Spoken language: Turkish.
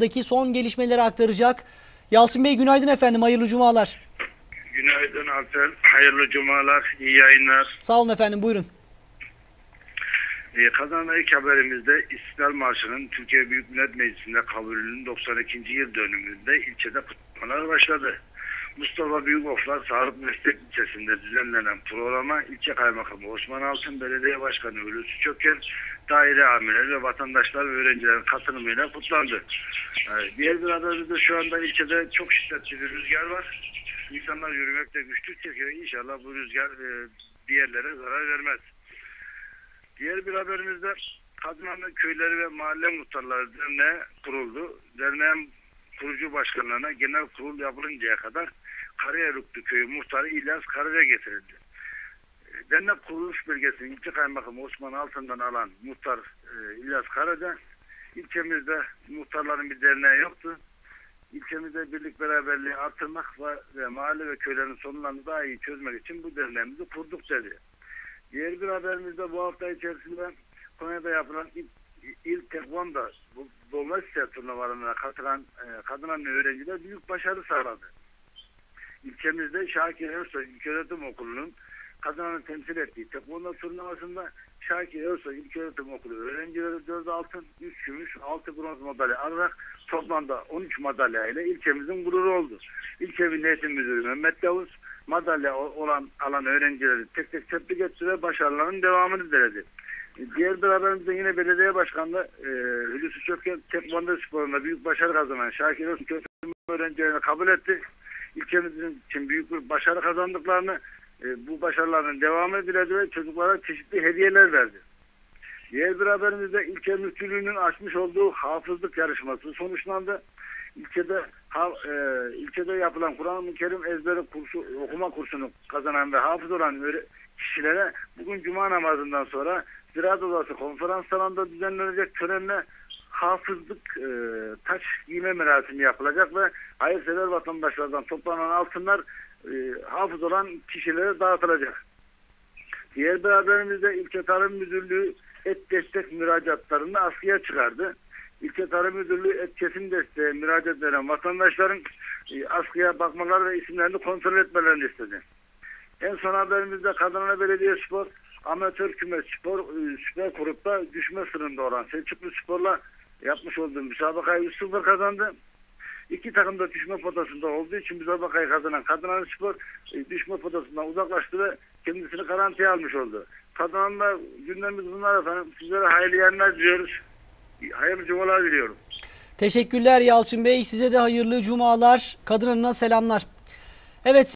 Daki son gelişmeleri aktaracak. Yalçın Bey günaydın efendim. Hayırlı cumalar. Günaydın Alper. Hayırlı cumalar, iyi yayınlar. Sağ olun efendim. Buyurun. Ee, Kazan ilk haberimizde İstiklal Marşı'nın Türkiye Büyük Millet Meclisi'nde kabulünün 92. yıl dönümünde ilçede kutlamalar başladı. Mustafa Büyükoflar Sağlık Meslek Lisesi'nde düzenlenen programa ilçe kaymakamı Osman Altın, belediye başkanı Hulusi Çöker, daire amirleri ve vatandaşlar ve öğrencilerin katılımıyla kutlandı. Ee, Diğer bir haberimizde şu anda ilçede çok şiddetli bir rüzgar var. İnsanlar yürümekte güçlük çekiyor. İnşallah bu rüzgar e, bir zarar vermez. Diğer bir haberimizde Kadınanlı Köyleri ve Mahalle Muhtarları Derneği kuruldu. Derneğin kurucu başkanlarına genel kurul yapılıncaya kadar Karayarıklı Köyü muhtarı İlyas Karaya getirildi. Dernek kuruluş belgesini ilçe kaymakamı Osman Altın'dan alan muhtar e, İlyas Karaca ilçemizde muhtarların bir derneği yoktu. İlçemizde birlik beraberliği artırmak ve, ve mahalle ve köylerin sorunlarını daha iyi çözmek için bu derneğimizi kurduk dedi. Diğer bir haberimizde bu hafta içerisinde Konya'da yapılan ilk, ilk tekvanda Dolmazsa turnuvalarına katılan e, kadın öğrenciler büyük başarı sağladı. İlçemizde Şakir Ersoy İlköğretim Okulu'nun kadınanı temsil ettiği tekvanda turnuvasında Şakir Ersoy İlköğretim Okulu öğrencileri 4 altın, 3 gümüş, 6 bronz madalya alarak toplamda 13 madalya ile ilçemizin gururu oldu. İlçe Milli Müdürü Mehmet Yavuz madalya olan alan öğrencileri tek tek tebrik etti ve başarılarının devamını diledi. Diğer bir haberimizde yine belediye başkanı e, Hulusi Çöker tekvando sporunda büyük başarı kazanan Şakir Özköy öğrencilerini kabul etti. İlçemizin için büyük bir başarı kazandıklarını e, bu başarıların devamını diledi ve çocuklara çeşitli hediyeler verdi. Diğer bir haberimizde ilçe müftülüğünün açmış olduğu hafızlık yarışması sonuçlandı. İlçede ha, e, ilçede yapılan Kur'an-ı Kerim ezberi kursu okuma kursunu kazanan ve hafız olan kişilere bugün cuma namazından sonra Ziraat Odası konferans salonunda düzenlenecek törenle hafızlık e, taç giyme merasimi yapılacak ve hayırsever vatandaşlardan toplanan altınlar e, hafız olan kişilere dağıtılacak. Diğer bir haberimizde İlçe Tarım Müdürlüğü et destek müracaatlarını askıya çıkardı. İlçe Tarım Müdürlüğü et kesim desteğe müracaat eden vatandaşların e, askıya bakmaları ve isimlerini kontrol etmelerini istedi. En son haberimizde Kadınlar Belediye Spor Amatör Kümes Spor e, Süper Grup'ta düşme sınırında olan Selçuklu Spor'la yapmış olduğu müsabakayı 3-0 kazandı. İki takım da düşme potasında olduğu için müsabakayı kazanan Kadınlar Spor e, düşme potasından uzaklaştı ve kendisini garantiye almış oldu. Kadınlar gündemimiz bunlar efendim. Sizlere hayırlı yayınlar diliyoruz. Hayırlı cumalar diliyorum. Teşekkürler Yalçın Bey. Size de hayırlı cumalar. Kadın Anı'na selamlar. Evet